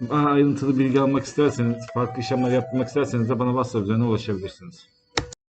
daha ayrıntılı bilgi almak isterseniz, farklı işlemler yapmak isterseniz de bana WhatsApp üzerinden ulaşabilirsiniz.